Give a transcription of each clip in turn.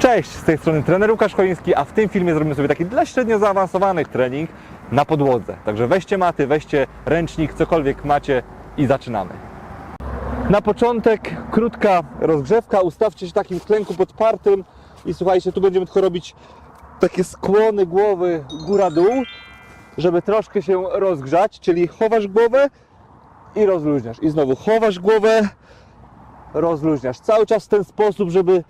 Cześć, z tej strony trener Łukasz a w tym filmie zrobimy sobie taki dla średnio zaawansowany trening na podłodze. Także weźcie maty, weźcie ręcznik, cokolwiek macie i zaczynamy. Na początek krótka rozgrzewka, ustawcie się w takim klęku podpartym i słuchajcie, tu będziemy tylko robić takie skłony głowy góra-dół, żeby troszkę się rozgrzać, czyli chowasz głowę i rozluźniasz. I znowu chowasz głowę, rozluźniasz. Cały czas w ten sposób, żeby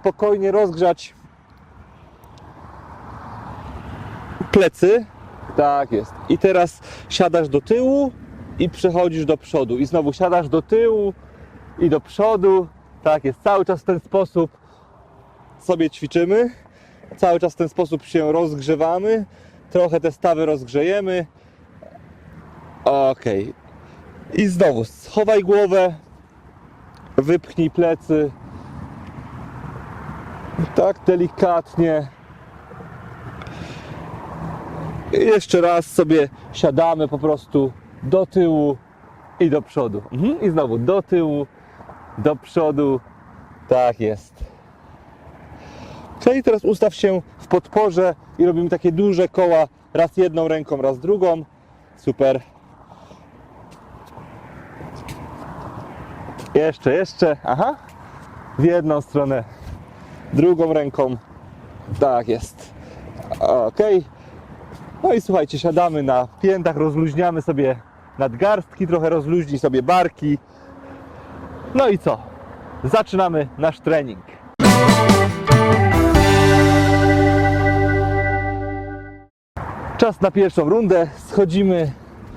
spokojnie rozgrzać plecy. Tak jest. I teraz siadasz do tyłu i przechodzisz do przodu. I znowu siadasz do tyłu i do przodu. Tak jest. Cały czas w ten sposób sobie ćwiczymy. Cały czas w ten sposób się rozgrzewamy. Trochę te stawy rozgrzejemy. Ok. I znowu schowaj głowę, wypchnij plecy. Tak delikatnie. I jeszcze raz sobie siadamy po prostu do tyłu i do przodu. Mhm. I znowu do tyłu, do przodu. Tak jest. Czyli teraz ustaw się w podporze i robimy takie duże koła. Raz jedną ręką, raz drugą. Super. Jeszcze, jeszcze. Aha. W jedną stronę, drugą ręką. Tak jest. Ok. No i słuchajcie, siadamy na piętach, rozluźniamy sobie nadgarstki, trochę rozluźni sobie barki. No i co? Zaczynamy nasz trening. Czas na pierwszą rundę. Schodzimy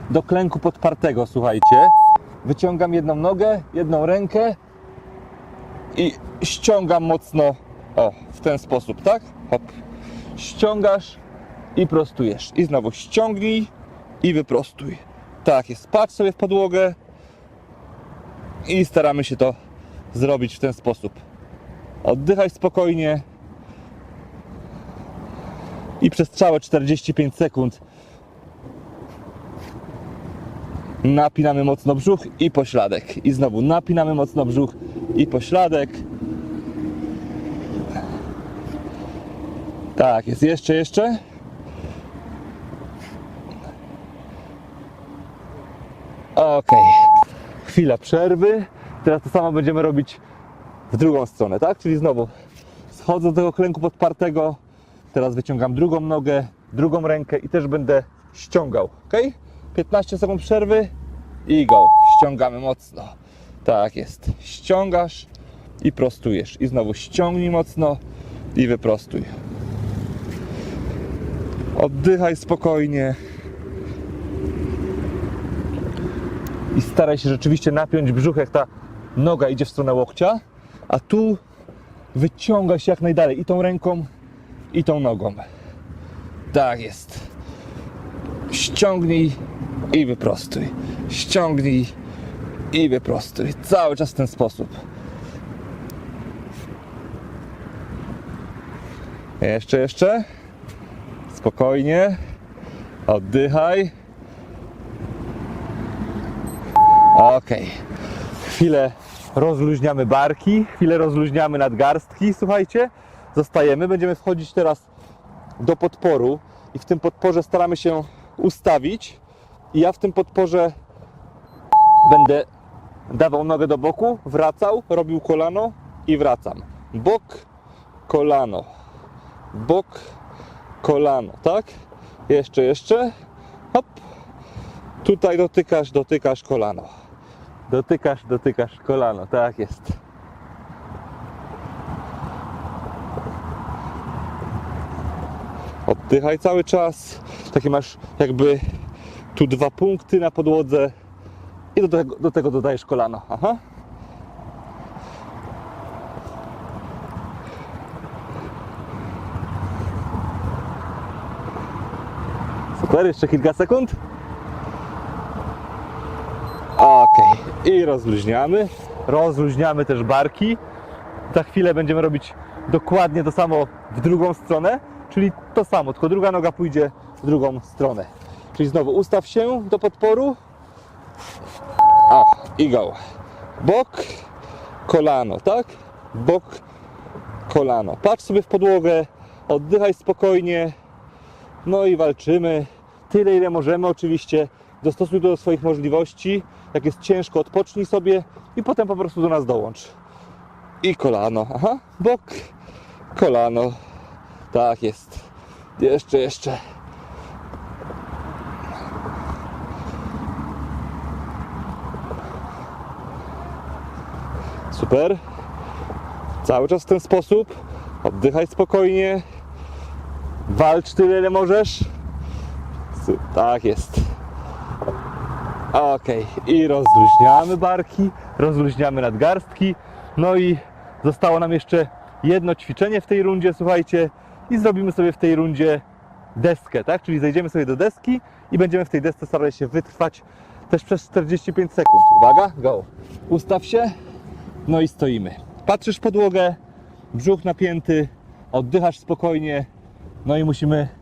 do klęku podpartego, słuchajcie. Wyciągam jedną nogę, jedną rękę i ściągam mocno o, w ten sposób, tak? Hop. Ściągasz i prostujesz. I znowu ściągnij i wyprostuj. Tak jest. Patrz sobie w podłogę i staramy się to zrobić w ten sposób. Oddychaj spokojnie i przez całe 45 sekund napinamy mocno brzuch i pośladek. I znowu napinamy mocno brzuch i pośladek. Tak, jest jeszcze, jeszcze. Ok. Chwila przerwy. Teraz to samo będziemy robić w drugą stronę, tak? Czyli znowu schodzę do tego klęku podpartego. Teraz wyciągam drugą nogę, drugą rękę i też będę ściągał. Ok? 15 sekund przerwy i go. Ściągamy mocno. Tak jest. Ściągasz i prostujesz. I znowu ściągnij mocno i wyprostuj. Oddychaj spokojnie. I staraj się rzeczywiście napiąć brzuch, jak ta noga idzie w stronę łokcia, a tu wyciąga się jak najdalej i tą ręką, i tą nogą. Tak jest. Ściągnij i wyprostuj. Ściągnij i wyprostuj. Cały czas w ten sposób. Jeszcze, jeszcze. Spokojnie. Oddychaj. Ok. Chwilę rozluźniamy barki, chwilę rozluźniamy nadgarstki. Słuchajcie, zostajemy. Będziemy wchodzić teraz do podporu i w tym podporze staramy się ustawić. I ja w tym podporze będę dawał nogę do boku, wracał, robił kolano i wracam. Bok, kolano. Bok, kolano, tak? Jeszcze, jeszcze. Hop. Tutaj dotykasz, dotykasz kolano. Dotykasz, dotykasz kolano, tak jest. Oddychaj cały czas. Takie masz jakby tu dwa punkty na podłodze i do tego, do tego dodajesz kolano. Aha. Super, jeszcze kilka sekund. Ok, i rozluźniamy. Rozluźniamy też barki. Za chwilę będziemy robić dokładnie to samo w drugą stronę, czyli to samo, tylko druga noga pójdzie w drugą stronę. Czyli znowu ustaw się do podporu. O, i go. Bok, kolano, tak? Bok, kolano. Patrz sobie w podłogę, oddychaj spokojnie, no i walczymy. Tyle, ile możemy, oczywiście. Dostosuj to do swoich możliwości. Jak jest ciężko, odpocznij sobie i potem po prostu do nas dołącz. I kolano. Aha, bok, kolano. Tak jest. Jeszcze, jeszcze. Super. Cały czas w ten sposób. Oddychaj spokojnie. Walcz tyle, ile możesz. Tak jest. Ok, i rozluźniamy barki, rozluźniamy nadgarstki. No i zostało nam jeszcze jedno ćwiczenie w tej rundzie, słuchajcie, i zrobimy sobie w tej rundzie deskę, tak? Czyli zejdziemy sobie do deski i będziemy w tej desce starali się wytrwać też przez 45 sekund. Uwaga, go. Ustaw się, no i stoimy. Patrzysz w podłogę, brzuch napięty, oddychasz spokojnie, no i musimy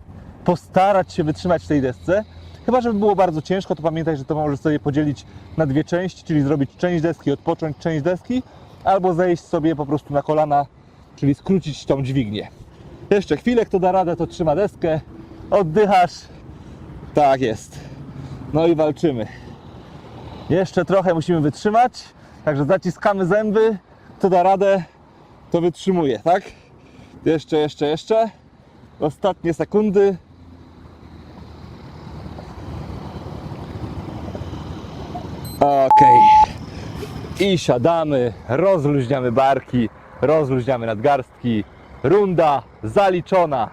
postarać się wytrzymać w tej desce. Chyba, żeby było bardzo ciężko, to pamiętaj, że to możesz sobie podzielić na dwie części, czyli zrobić część deski, odpocząć część deski, albo zejść sobie po prostu na kolana, czyli skrócić tą dźwignię. Jeszcze chwilę, kto da radę, to trzyma deskę, oddychasz. Tak jest. No i walczymy. Jeszcze trochę musimy wytrzymać, także zaciskamy zęby. Kto da radę, to wytrzymuje, tak? Jeszcze, jeszcze, jeszcze. Ostatnie sekundy. Okej. I siadamy, rozluźniamy barki, rozluźniamy nadgarstki. Runda zaliczona.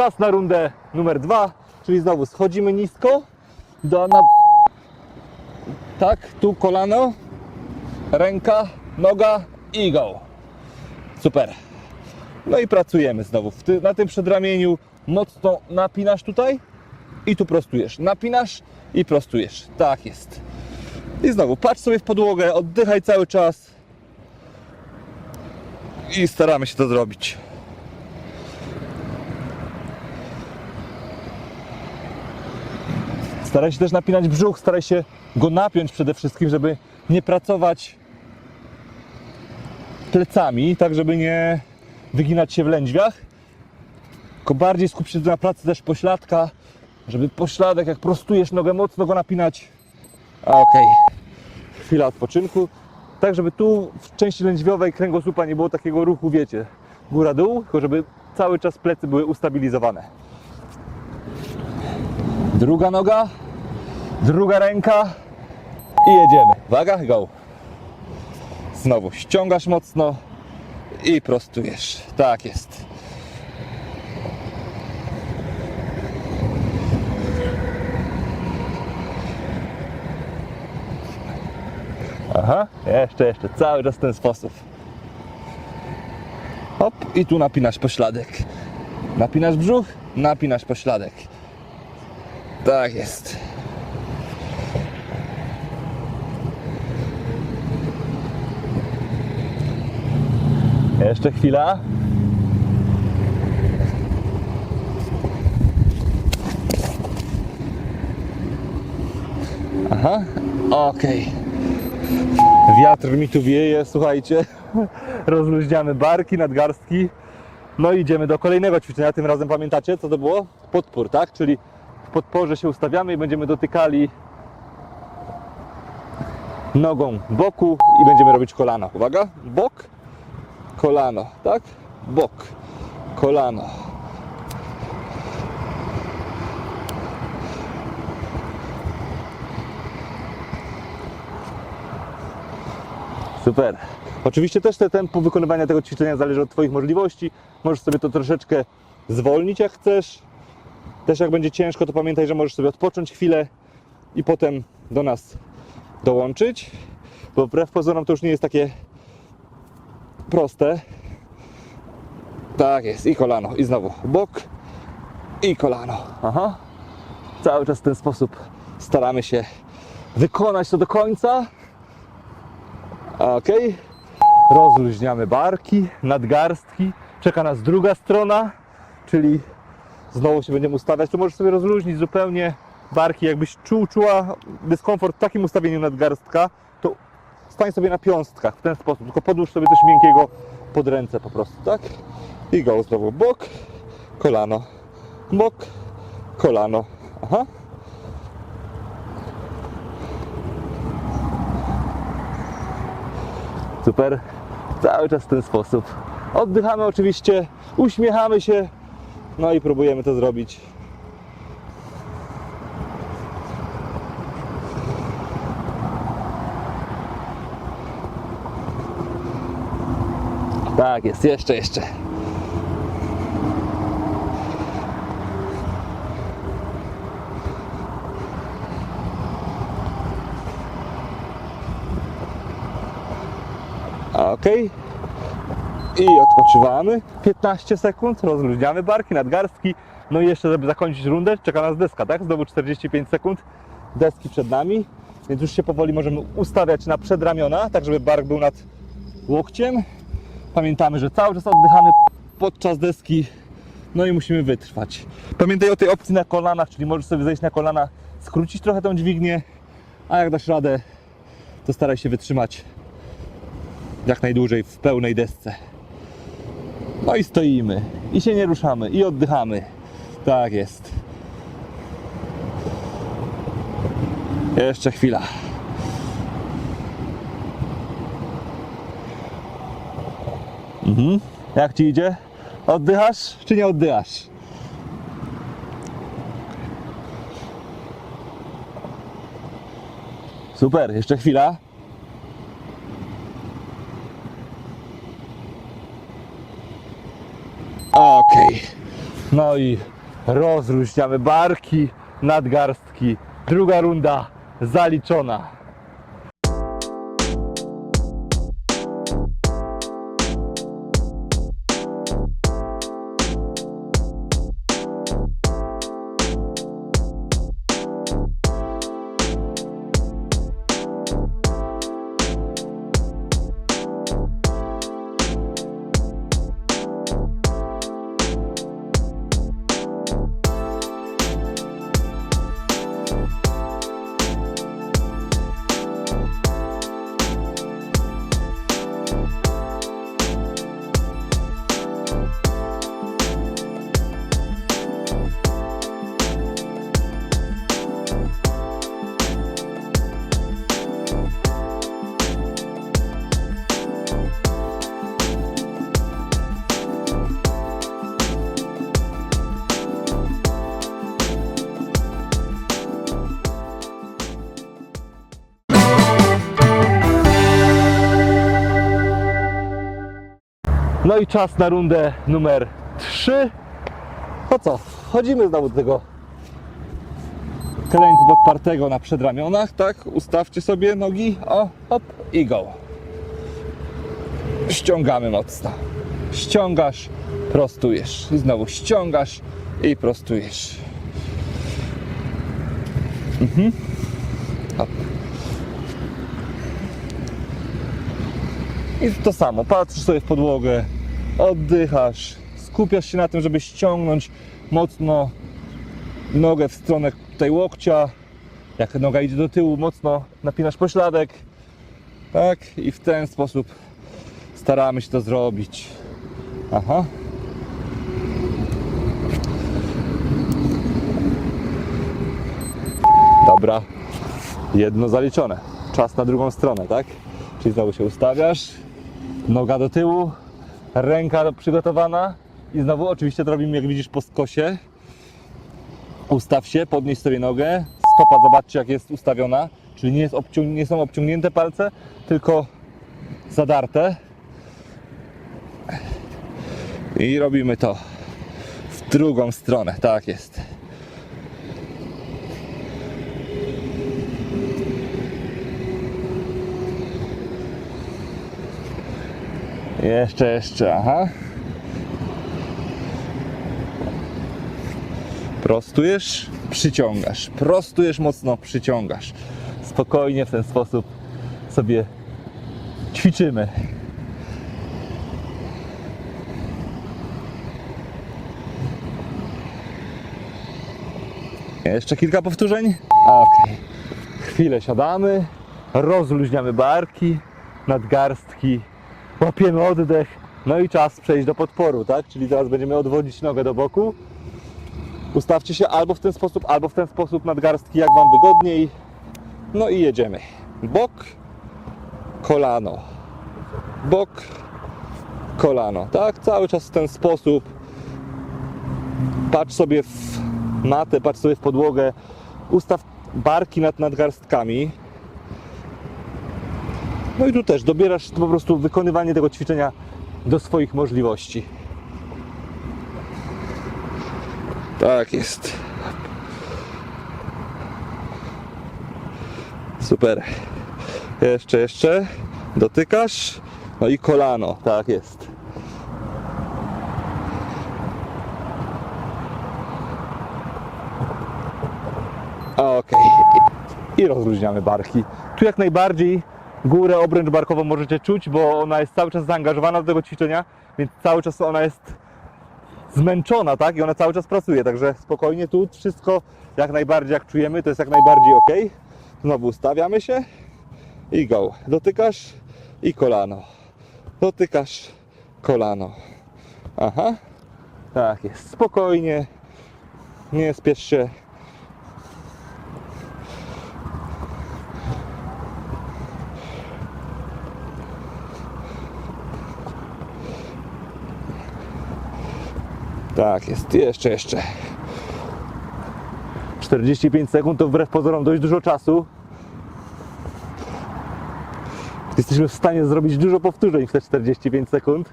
Czas na rundę numer dwa, czyli znowu schodzimy nisko do na... Tak, tu kolano, ręka, noga i go. Super. No i pracujemy znowu. Na tym przedramieniu mocno napinasz tutaj i tu prostujesz. Napinasz i prostujesz. Tak jest. I znowu patrz sobie w podłogę, oddychaj cały czas. I staramy się to zrobić. Staraj się też napinać brzuch, staraj się go napiąć przede wszystkim, żeby nie pracować plecami, tak żeby nie wyginać się w lędźwiach. Tylko bardziej skup się na pracy też pośladka, żeby pośladek, jak prostujesz nogę, mocno go napinać. Okej. Chwila odpoczynku. Tak, żeby tu w części lędźwiowej kręgosłupa nie było takiego ruchu, wiecie, góra-dół, tylko żeby cały czas plecy były ustabilizowane. Druga noga, druga ręka i jedziemy. Uwaga, go. Znowu ściągasz mocno i prostujesz. Tak jest. Aha, jeszcze, jeszcze, cały czas w ten sposób. Hop, i tu napinasz pośladek. Napinasz brzuch, napinasz pośladek. Tak jest. Jeszcze chwila. Aha, okej. Wiatr mi tu wieje, słuchajcie. Rozluźniamy barki, nadgarstki. No i idziemy do kolejnego ćwiczenia. Tym razem pamiętacie, co to było? Podpór, tak? Czyli w podporze się ustawiamy i będziemy dotykali nogą boku i będziemy robić kolano. Uwaga, bok, kolano, tak? Bok, kolano. Super. Oczywiście też te tempo wykonywania tego ćwiczenia zależy od Twoich możliwości. Możesz sobie to troszeczkę zwolnić jak chcesz. Też jak będzie ciężko, to pamiętaj, że możesz sobie odpocząć chwilę i potem do nas dołączyć. Bo wbrew pozorom to już nie jest takie proste. Tak jest. I kolano. I znowu bok. I kolano. Aha. Cały czas w ten sposób staramy się wykonać to do końca. Ok. Rozluźniamy barki, nadgarstki. Czeka nas druga strona, czyli znowu się będziemy ustawiać. Tu możesz sobie rozluźnić zupełnie barki. Jakbyś czuł, czuła dyskomfort w takim ustawieniu nadgarstka, to stań sobie na piąstkach w ten sposób. Tylko podłóż sobie coś miękkiego pod ręce po prostu, tak? I go znowu bok, kolano, bok, kolano. Aha. Super. Cały czas w ten sposób. Oddychamy oczywiście, uśmiechamy się, no i próbujemy to zrobić. Tak jest, jeszcze, jeszcze. Ok. I odpoczywamy 15 sekund, rozluźniamy barki, nadgarstki. No i jeszcze, żeby zakończyć rundę, czeka nas deska, tak? Znowu 45 sekund, deski przed nami, więc już się powoli możemy ustawiać na przedramiona, tak żeby bark był nad łokciem. Pamiętamy, że cały czas oddychamy podczas deski, no i musimy wytrwać. Pamiętaj o tej opcji na kolanach, czyli możesz sobie zejść na kolana, skrócić trochę tą dźwignię, a jak dasz radę, to staraj się wytrzymać jak najdłużej w pełnej desce. No i stoimy, i się nie ruszamy, i oddychamy. Tak jest. Jeszcze chwila. Mhm. Jak ci idzie? Oddychasz czy nie oddychasz? Super, jeszcze chwila. Okej. No i rozluźniamy barki, nadgarstki. Druga runda zaliczona. No i czas na rundę numer 3. To co? Chodzimy znowu do tego klęku podpartego na przedramionach, tak? Ustawcie sobie nogi, o, hop i go. Ściągamy mocno. Ściągasz, prostujesz. I znowu ściągasz i prostujesz. Mhm. Hop. I to samo, patrzysz sobie w podłogę, oddychasz, skupiasz się na tym, żeby ściągnąć mocno nogę w stronę tutaj łokcia. Jak noga idzie do tyłu, mocno napinasz pośladek. Tak, i w ten sposób staramy się to zrobić. Aha. Dobra, jedno zaliczone. czas na drugą stronę, tak? Czyli znowu się ustawiasz, noga do tyłu, ręka przygotowana i znowu oczywiście to robimy jak widzisz po skosie. Ustaw się, podnieś sobie nogę, stopa zobaczcie jak jest ustawiona, czyli nie, jest nie są obciągnięte palce, tylko zadarte. I robimy to w drugą stronę, tak jest. Jeszcze, jeszcze, aha. Prostujesz, przyciągasz. Prostujesz mocno, przyciągasz. Spokojnie w ten sposób sobie ćwiczymy. Jeszcze kilka powtórzeń. Ok. Chwilę siadamy, rozluźniamy barki, nadgarstki, łapiemy oddech. No i czas przejść do podporu, tak? Czyli teraz będziemy odwodzić nogę do boku. Ustawcie się albo w ten sposób, albo w ten sposób nadgarstki, jak Wam wygodniej. No i jedziemy. Bok, kolano. Bok, kolano. Tak, cały czas w ten sposób. Patrz sobie w matę, patrz sobie w podłogę. Ustaw barki nad nadgarstkami. No i tu też dobierasz po prostu wykonywanie tego ćwiczenia do swoich możliwości. Tak jest. Super. Jeszcze, jeszcze. Dotykasz. No i kolano. Tak jest. Ok. I rozluźniamy barki. Tu jak najbardziej górę obręcz barkową możecie czuć, bo ona jest cały czas zaangażowana do tego ćwiczenia, więc cały czas ona jest zmęczona, tak? I ona cały czas pracuje, także spokojnie tu wszystko jak najbardziej jak czujemy, to jest jak najbardziej ok. Znowu ustawiamy się i go. Dotykasz i kolano. Dotykasz kolano. Aha. Tak jest. Spokojnie. Nie spiesz się. Tak jest, jeszcze, jeszcze. 45 sekund to wbrew pozorom dość dużo czasu. Jesteśmy w stanie zrobić dużo powtórzeń w te 45 sekund.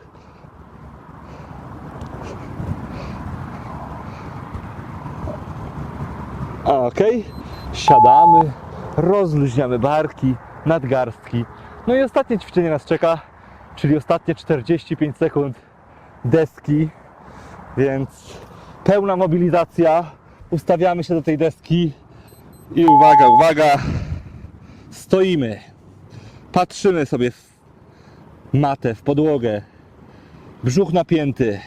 Ok, siadamy, rozluźniamy barki, nadgarstki. No i ostatnie ćwiczenie nas czeka, czyli ostatnie 45 sekund deski więc pełna mobilizacja. Ustawiamy się do tej deski i uwaga, uwaga. Stoimy. Patrzymy sobie w matę, w podłogę. Brzuch napięty.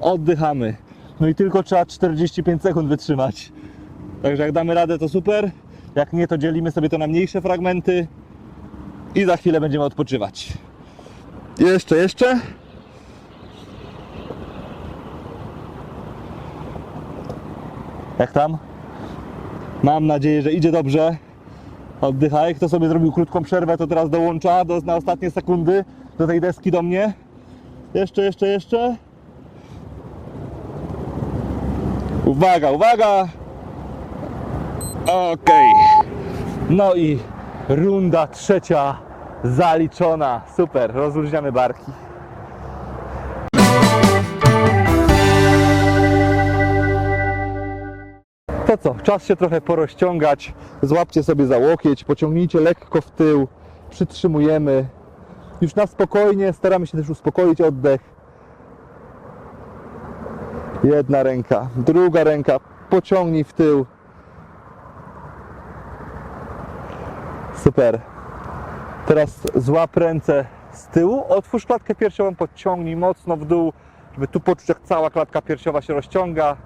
Oddychamy. No i tylko trzeba 45 sekund wytrzymać. Także jak damy radę, to super. Jak nie, to dzielimy sobie to na mniejsze fragmenty i za chwilę będziemy odpoczywać. Jeszcze, jeszcze. Jak tam? Mam nadzieję, że idzie dobrze. Oddychaj. Kto sobie zrobił krótką przerwę, to teraz dołącza do, na ostatnie sekundy do tej deski do mnie. Jeszcze, jeszcze, jeszcze. Uwaga, uwaga. Okej. No i runda trzecia zaliczona. Super, rozluźniamy barki. Co, czas się trochę porozciągać. Złapcie sobie za łokieć, pociągnijcie lekko w tył, przytrzymujemy. Już na spokojnie, staramy się też uspokoić oddech. Jedna ręka, druga ręka, pociągnij w tył. Super. Teraz złap ręce z tyłu, otwórz klatkę piersiową, podciągnij mocno w dół, żeby tu poczuć jak cała klatka piersiowa się rozciąga.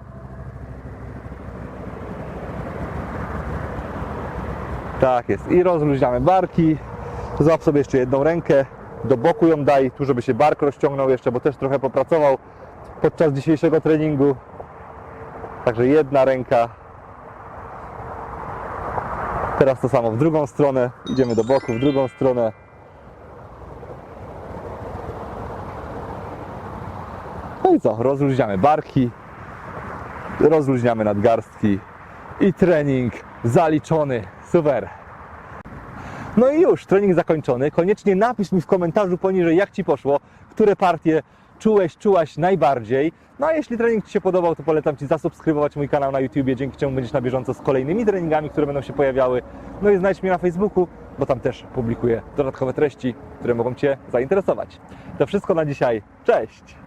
Tak jest. I rozluźniamy barki. Złap sobie jeszcze jedną rękę. Do boku ją daj, tu żeby się bark rozciągnął jeszcze, bo też trochę popracował podczas dzisiejszego treningu. Także jedna ręka. Teraz to samo w drugą stronę. Idziemy do boku, w drugą stronę. No i co? Rozluźniamy barki, rozluźniamy nadgarstki i trening zaliczony. Super. No i już, trening zakończony. Koniecznie napisz mi w komentarzu poniżej, jak Ci poszło, które partie czułeś, czułaś najbardziej. No a jeśli trening Ci się podobał, to polecam Ci zasubskrybować mój kanał na YouTubie, dzięki czemu będziesz na bieżąco z kolejnymi treningami, które będą się pojawiały. No i znajdź mnie na Facebooku, bo tam też publikuję dodatkowe treści, które mogą Cię zainteresować. To wszystko na dzisiaj. Cześć!